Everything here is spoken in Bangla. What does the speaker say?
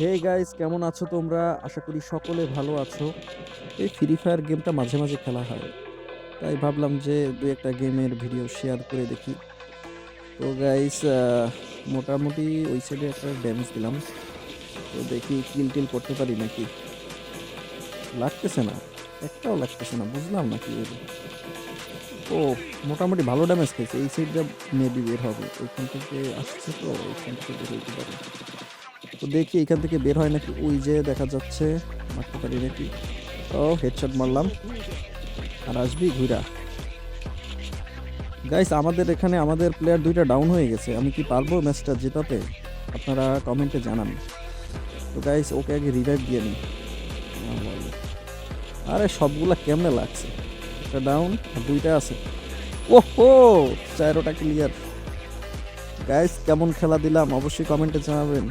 হে গাইস কেমন আছো তোমরা? আশা করি সকলে ভালো আছো। এই ফ্রি ফায়ার গেমটা মাঝে মাঝে খেলা হয়। তাই ভাবলাম যে দু একটা গেমের ভিডিও শেয়ার করে দেখি। তো গাইস মোটামুটি ওই সাইডে একটা ড্যামেজ দিলাম। তো দেখি কিল টিল করতে পারি নাকি? লাগতেছে না। একটাও লাগতেছে না, বুঝলাম না কি ও, মোটামুটি ভালো ড্যামেজ খেয়েছে। এই সাইডটা মেবি বের হবে। ওইখান থেকে আসছে তো, ওইখান থেকে বের হইতে পারে। তো দেখি এখান থেকে বের হয় নাকি? ওই যে দেখা যাচ্ছে, মারতে পারি নাকি? ও হেডশট মারলাম। আর আসবি ঘুরা। গাইস আমাদের এখানে, আমাদের প্লেয়ার দুইটা ডাউন হয়ে গেছে। আমি কি পারব ম্যাচটা জেতাতে? আপনারা কমেন্টে জানান। তো গাইস ওকে আগে রিভাইভ দিয়ে না। আরে, সবগুলা কেমনে লাগছে? একটা ডাউন আর দুইটা আছে। ওহো চারোটা ক্লিয়ার গাইস কেমন খেলা দিলাম? অবশ্যই কমেন্টে জানাবেন।